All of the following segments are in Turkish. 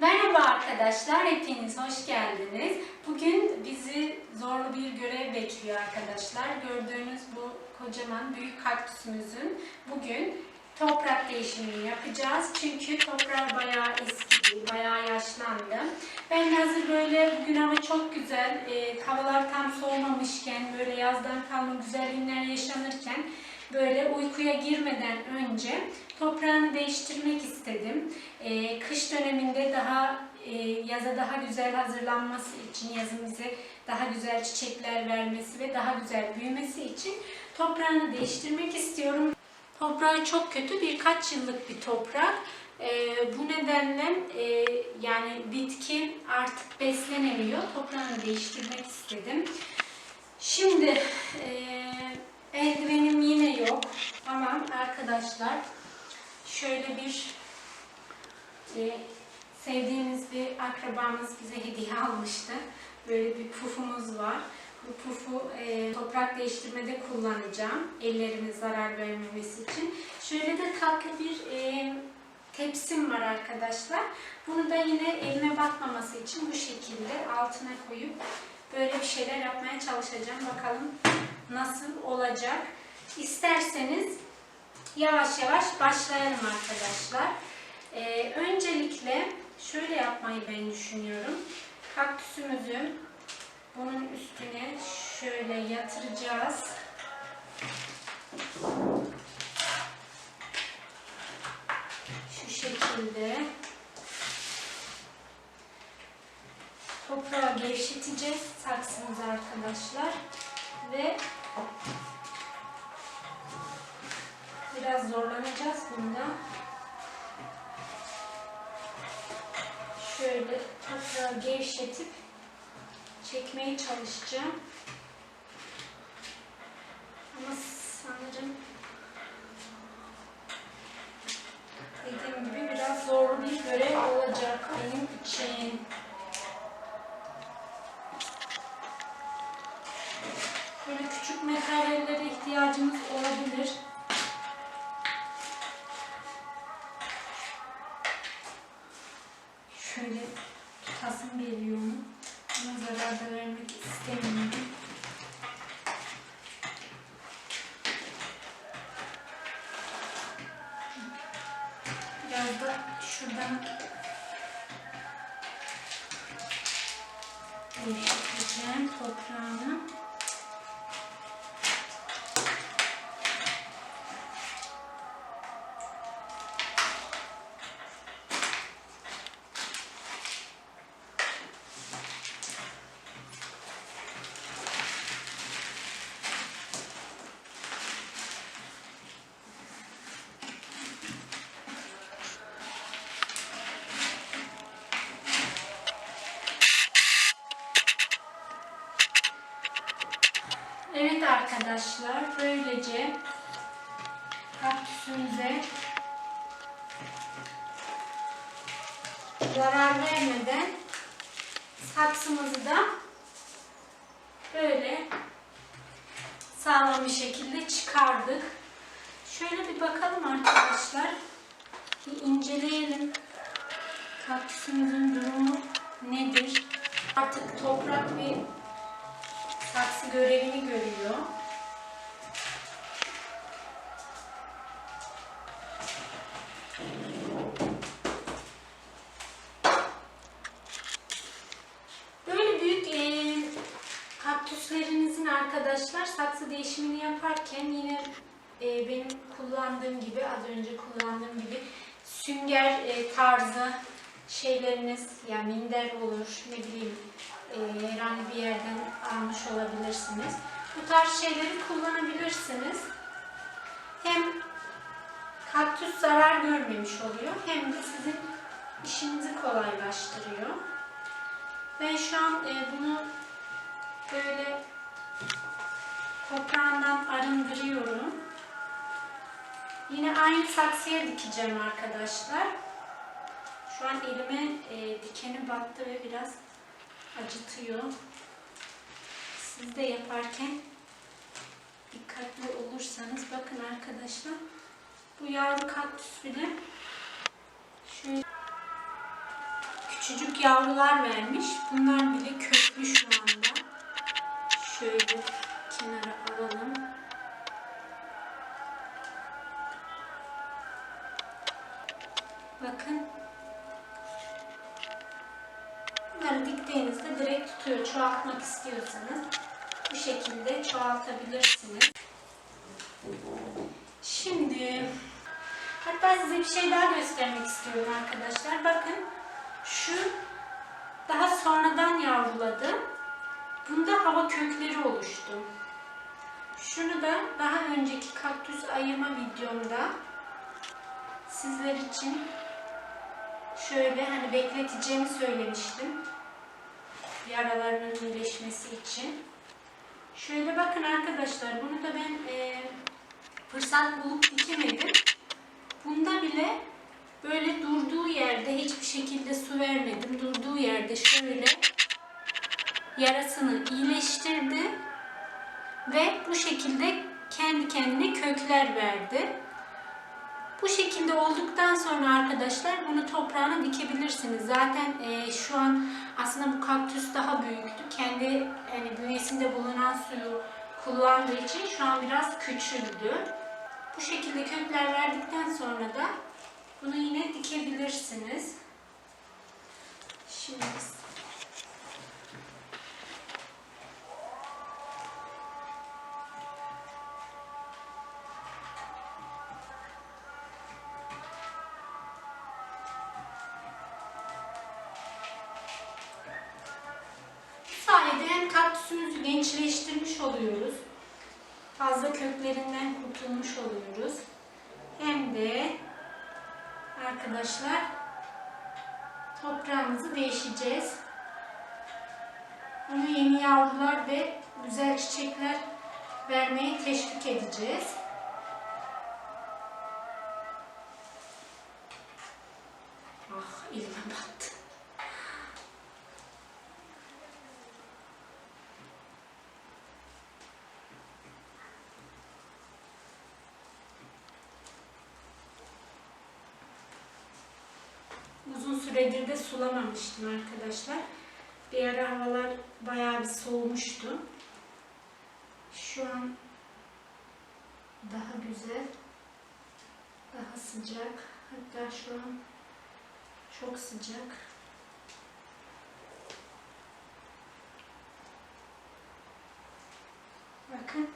Merhaba arkadaşlar, hepiniz hoş geldiniz. Bugün bizi zorlu bir görev bekliyor arkadaşlar. Gördüğünüz bu kocaman büyük kaktüsümüzün bugün toprak değişimini yapacağız. Çünkü toprağı bayağı eskidi, bayağı yaşlandı. Ben hazır böyle bugün hava çok güzel, e, havalar tam soğumamışken, böyle yazdan kalma güzel günler yaşanırken böyle uykuya girmeden önce toprağını değiştirmek istedim. Ee, kış döneminde daha e, yaza daha güzel hazırlanması için, yazın bize daha güzel çiçekler vermesi ve daha güzel büyümesi için toprağını değiştirmek istiyorum. Toprağı çok kötü, birkaç yıllık bir toprak. Ee, bu nedenle e, yani bitki artık beslenemiyor. Toprağını değiştirmek istedim. Şimdi e, eldivenim yine yok ama arkadaşlar şöyle bir e, sevdiğimiz bir akrabamız bize hediye almıştı. Böyle bir pufumuz var. Bu pufu e, toprak değiştirmede kullanacağım. Ellerime zarar vermemesi için. Şöyle de tatlı bir e, tepsim var arkadaşlar. Bunu da yine elime batmaması için bu şekilde altına koyup böyle bir şeyler yapmaya çalışacağım. Bakalım nasıl olacak. İsterseniz yavaş yavaş başlayalım arkadaşlar. Ee, öncelikle şöyle yapmayı ben düşünüyorum. Kaktüsümüzü bunun üstüne şöyle yatıracağız. Şu şekilde toprağı gevşeteceğiz saksımızı arkadaşlar ve Biraz zorlanacağız bunda. Şöyle toprağı gevşetip çekmeye çalışacağım. Ama sanırım dediğim gibi biraz zorlu bir görev olacak benim için. Şuradan değiştireceğim toprağını. Arkadaşlar, böylece kaktüsümüze zarar vermeden saksımızı da böyle sağlam bir şekilde çıkardık. Şöyle bir bakalım arkadaşlar. Bir inceleyelim. Kaktüsümüzün durumu nedir? Artık toprak bir saksı görevini görüyor. Böyle büyük e, kaktüslerinizin arkadaşlar saksı değişimini yaparken yine e, benim kullandığım gibi az önce kullandığım gibi sünger e, tarzı şeyleriniz ya minder olur ne bileyim e, herhangi bir yerden almış olabilirsiniz. Bu tarz şeyleri kullanabilirsiniz. Hem kaktüs zarar görmemiş oluyor hem de sizin işinizi kolaylaştırıyor. Ben şu an e, bunu böyle toprağından arındırıyorum. Yine aynı saksıya dikeceğim arkadaşlar. Şu an elime e, dikeni battı ve biraz acıtıyor. Siz de yaparken dikkatli olursanız bakın arkadaşlar bu yavru kaktüs bile şöyle küçücük yavrular vermiş. Bunlar bile köklü şu anda. Şöyle kenara alalım. Bakın. Bunları diktiğinizde direkt tutuyor. Çoğaltmak istiyorsanız bu şekilde çoğaltabilirsiniz. Şimdi hatta size bir şey daha göstermek istiyorum arkadaşlar. Bakın şu daha sonradan yavruladı. Bunda hava kökleri oluştu. Şunu da daha önceki kaktüs ayırma videomda sizler için şöyle hani bekleteceğimi söylemiştim. Yaralarının iyileşmesi için. Şöyle bakın arkadaşlar bunu da ben e, fırsat bulup dikemedim. Bunda bile böyle durduğu yerde hiçbir şekilde su vermedim. Durduğu yerde şöyle yarasını iyileştirdi ve bu şekilde kendi kendine kökler verdi. Bu şekilde olduktan sonra arkadaşlar bunu toprağına dikebilirsiniz. Zaten e, şu an aslında bu kaktüs daha büyüktü. Kendi yani bünyesinde bulunan suyu kullandığı için şu an biraz küçüldü. Bu şekilde kökler verdikten sonra da bunu yine dikebilirsiniz. Şimdi gençleştirmiş oluyoruz. Fazla köklerinden kurtulmuş oluyoruz. Hem de arkadaşlar toprağımızı değişeceğiz. Onu yeni yavrular ve güzel çiçekler vermeye teşvik edeceğiz. Ah elime battı. Uzun süredir de sulamamıştım arkadaşlar. Bir ara havalar bayağı bir soğumuştu. Şu an daha güzel, daha sıcak. Hatta şu an çok sıcak. Bakın.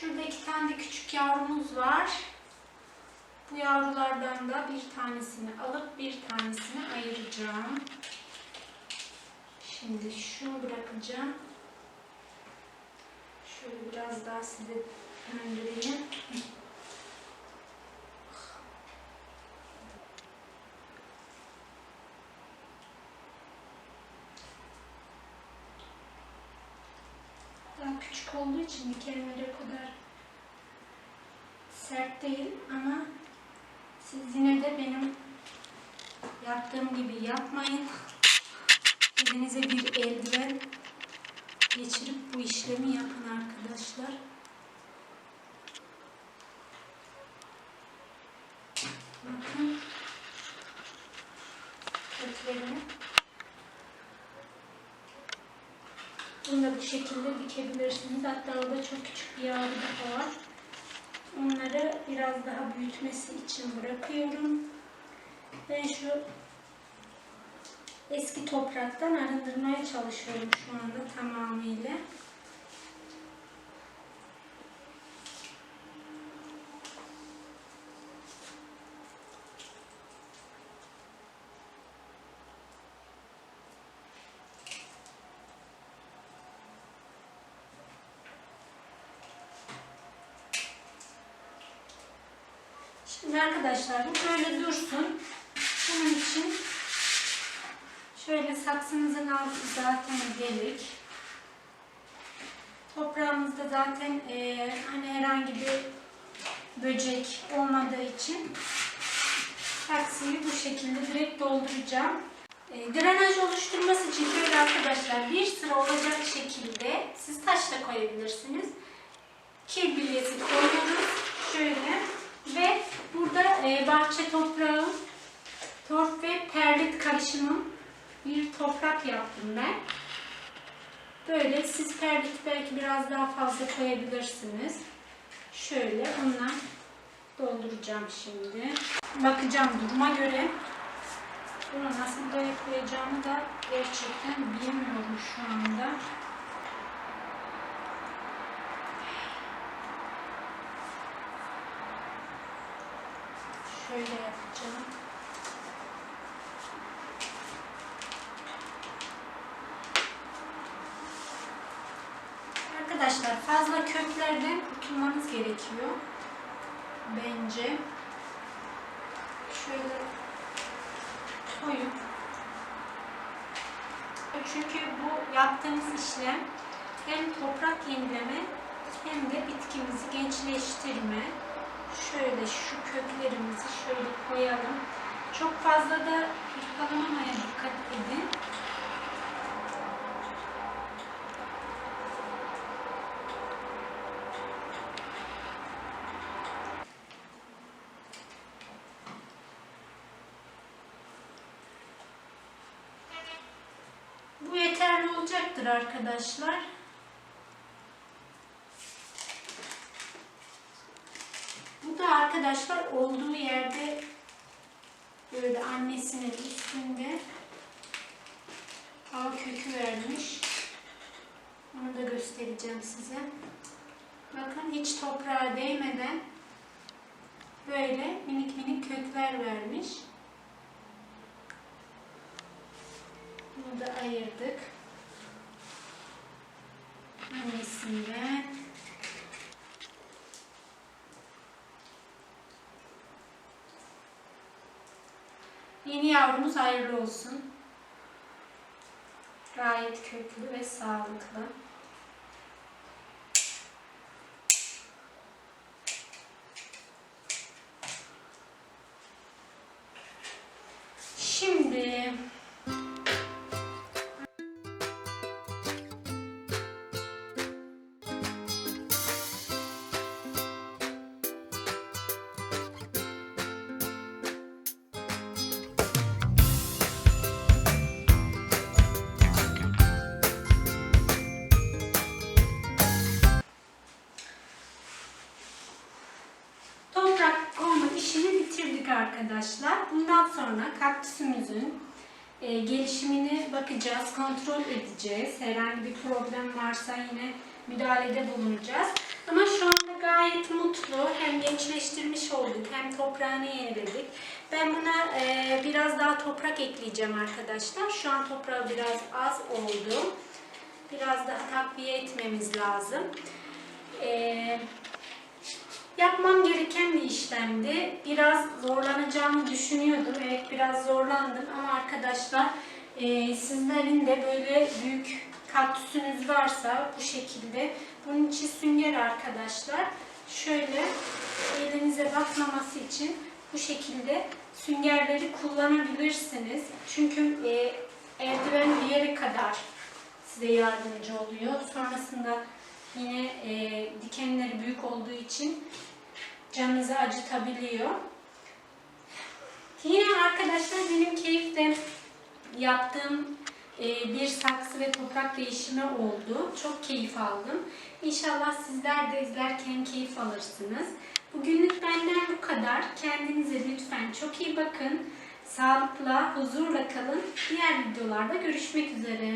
Şurada iki tane de küçük yavrumuz var. Bu yavrulardan da bir tanesini alıp bir tanesini ayıracağım. Şimdi şunu bırakacağım. Şöyle biraz daha size döndüreyim. Küçük olduğu için dikenleri o kadar sert değil ama siz yine de benim yaptığım gibi yapmayın. Elinize bir eldiven geçirip bu işlemi yapın arkadaşlar. Bakın köklerini. Bunu da bu şekilde dikebilirsiniz. Hatta orada çok küçük bir yavru var. Onları biraz daha büyütmesi için bırakıyorum. Ben şu eski topraktan arındırmaya çalışıyorum şu anda tamamıyla. Şimdi arkadaşlar bu böyle dursun. Bunun için şöyle saksımızın altı zaten delik. Toprağımızda zaten eee, hani herhangi bir böcek olmadığı için saksıyı bu şekilde direkt dolduracağım. E, drenaj oluşturması için şöyle arkadaşlar bir sıra olacak şekilde siz taş da koyabilirsiniz. Kil bilyesi koyuyoruz. Şöyle bahçe toprağı, torf ve perlit karışımı bir toprak yaptım ben. Böyle siz perlit belki biraz daha fazla koyabilirsiniz. Şöyle ondan dolduracağım şimdi. Bakacağım duruma göre. Bunu nasıl dayaklayacağımı da gerçekten bilmiyorum şu anda. Şöyle yapacağım. Arkadaşlar fazla köklerden kurtulmanız gerekiyor. Bence. Şöyle koyun. Çünkü bu yaptığımız işlem hem toprak yenileme hem de bitkimizi gençleştirme. Şöyle şu köklerimizi şöyle koyalım. Çok fazla da yıkalamamaya dikkat edin. Bu yeterli olacaktır arkadaşlar. Bu da arkadaşlar olduğu yerde böyle annesinin üstünde hava kökü vermiş. Onu da göstereceğim size. Bakın hiç toprağa değmeden böyle minik minik kökler vermiş. Bunu da ayırdık. Annesinden. Yeni yavrumuz hayırlı olsun. Gayet köklü ve sağlıklı. Sonra kaktüsümüzün e, gelişimine bakacağız, kontrol edeceğiz. Herhangi bir problem varsa yine müdahalede bulunacağız. Ama şu anda gayet mutlu. Hem gençleştirmiş olduk hem toprağını yeniledik. Ben buna e, biraz daha toprak ekleyeceğim arkadaşlar. Şu an toprağı biraz az oldu. Biraz daha takviye etmemiz lazım. Eee Yapmam gereken işlemdi. Biraz zorlanacağımı düşünüyordum. Evet biraz zorlandım ama arkadaşlar e, sizlerin de böyle büyük kaktüsünüz varsa bu şekilde. Bunun için sünger arkadaşlar. Şöyle elinize batmaması için bu şekilde süngerleri kullanabilirsiniz. Çünkü e, eldiven bir yere kadar size yardımcı oluyor. Sonrasında yine e, dikenleri büyük olduğu için canınızı acıtabiliyor. Yine arkadaşlar benim keyifle yaptığım e, bir saksı ve toprak değişimi oldu. Çok keyif aldım. İnşallah sizler de izlerken keyif alırsınız. Bugünlük benden bu kadar. Kendinize lütfen çok iyi bakın. Sağlıkla, huzurla kalın. Diğer videolarda görüşmek üzere.